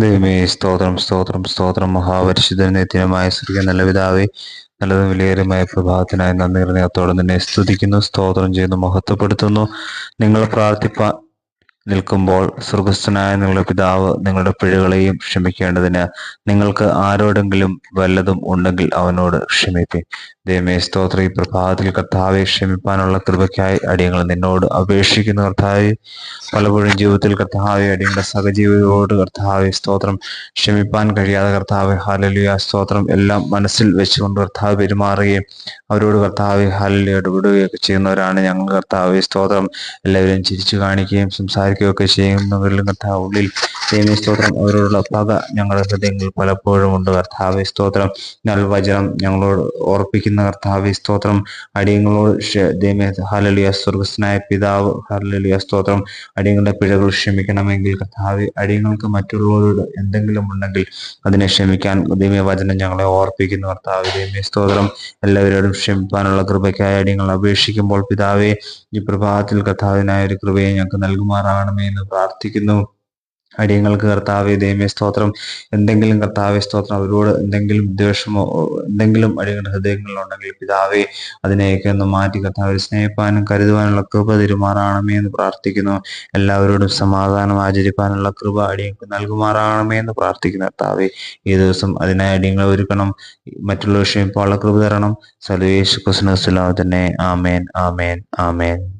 ദൈവമേ സ്തോത്രം സ്തോത്രം സ്തോത്രം. മഹാപരിശുദ്ധ നിത്യനുമായ സ്വർഗ നല്ല പിതാവേ നല്ലതും വിലയേറുമായ പ്രഭാതത്തിനായി നന്ദി ഹൃദയത്തോടെ നിന്നെ സ്തുതിക്കുന്നു സ്തോത്രം ചെയ്യുന്നു മഹത്വപ്പെടുത്തുന്നു. നിങ്ങൾ പ്രാർത്ഥിപ്പാൻ നിൽക്കുമ്പോൾ സ്വർഗസ്ഥനായ നിങ്ങളുടെ പിതാവ് നിങ്ങളുടെ പിഴകളെയും ക്ഷമിക്കേണ്ടതിന് നിങ്ങൾക്ക് ആരോടെങ്കിലും വല്ലതും ഉണ്ടെങ്കിൽ അവനോട് ക്ഷമിപ്പേ ദൈവമേ സ്തോത്ര. ഈ പ്രഭാതത്തിൽ കർത്താവെ ക്ഷമിപ്പാനുള്ള കൃപയ്ക്കായി അടിയങ്ങൾ നിന്നോട് അപേക്ഷിക്കുന്ന കർത്താവെ പലപ്പോഴും ജീവിതത്തിൽ കർത്താവെ അടിയങ്ങളുടെ സഹജീവികളോട് കർത്താവെ സ്തോത്രം. ക്ഷമിപ്പാൻ കഴിയാതെ കർത്താവെ ഹാലലിയ സ്തോത്രം. എല്ലാം മനസ്സിൽ വെച്ചുകൊണ്ട് കർത്താവ് പെരുമാറുകയും അവരോട് കർത്താവെ ഹാലലിയ ഇടപെടുകയൊക്കെ ചെയ്യുന്നവരാണ് ഞങ്ങൾ കർത്താവെ സ്തോത്രം. എല്ലാവരും ചിരിച്ചു കാണിക്കുകയും സംസാരിക്കുകയൊക്കെ ചെയ്യുന്നവരിലും കർത്താവ് ഉള്ളിൽ ദൈവമേ സ്തോത്രം. അവരോടുള്ള പക ഞങ്ങളുടെ ഹൃദയങ്ങളിൽ പലപ്പോഴും ഉണ്ട്. കർത്താവെ സ്തോത്രം. നൽവചനം ഞങ്ങളോട് ഓർപ്പിക്കുന്ന കർത്താവെ സ്തോത്രം. അടിയങ്ങളോട് ദൈവമേ ഹലലിയ സ്വർഗസ്നായ പിതാവ് ഹലലിയ സ്തോത്രം. അടിയങ്ങളുടെ പിഴകൾ ക്ഷമിക്കണമെങ്കിൽ കർത്താവെ അടിയങ്ങൾക്ക് മറ്റുള്ളവരോട് എന്തെങ്കിലും ഉണ്ടെങ്കിൽ അതിനെ ക്ഷമിക്കാൻ ദൈവമേ വചനം ഞങ്ങളെ ഓർപ്പിക്കുന്ന കർത്താവ്. ദൈവമേ സ്തോത്രം. എല്ലാവരോടും ക്ഷമിക്കാനുള്ള കൃപയ്ക്കായി അടിയങ്ങൾ അപേക്ഷിക്കുമ്പോൾ പിതാവെ ഈ പ്രഭാതത്തിൽ കർത്താവിനായ ഒരു കൃപയെ ഞങ്ങൾക്ക് നൽകുമാറാകണമേ എന്ന് പ്രാർത്ഥിക്കുന്നു. അടിയങ്ങൾക്ക് കർത്താവെ ദൈവമേ സ്തോത്രം. എന്തെങ്കിലും കർത്താവെ സ്തോത്രം അവരോട് എന്തെങ്കിലും ദ്വേഷമോ എന്തെങ്കിലും അടിയങ്ങളുടെ ഹൃദയങ്ങളിലുണ്ടെങ്കിൽ പിതാവെ അതിനെയൊക്കെ ഒന്ന് മാറ്റി കർത്താവ് സ്നേഹിപ്പാനും കരുതുവാനുള്ള കൃപ തിരുമാറാണമേ എന്ന് പ്രാർത്ഥിക്കുന്നു. എല്ലാവരോടും സമാധാനം ആചരിപ്പാനുള്ള കൃപ അടിയങ്ങൾക്ക് നൽകുമാറാണമേ എന്ന് പ്രാർത്ഥിക്കുന്നു കർത്താവെ. ഈ ദിവസം അതിനായി അടിയങ്ങളെ ഒരുക്കണം. മറ്റുള്ള വിഷയം ഇപ്പോൾ കൃപ തരണം. സലുവേശ് കുസ്നസ്ലാവ് തന്നെ. ആമേൻ ആമേൻ ആമേൻ.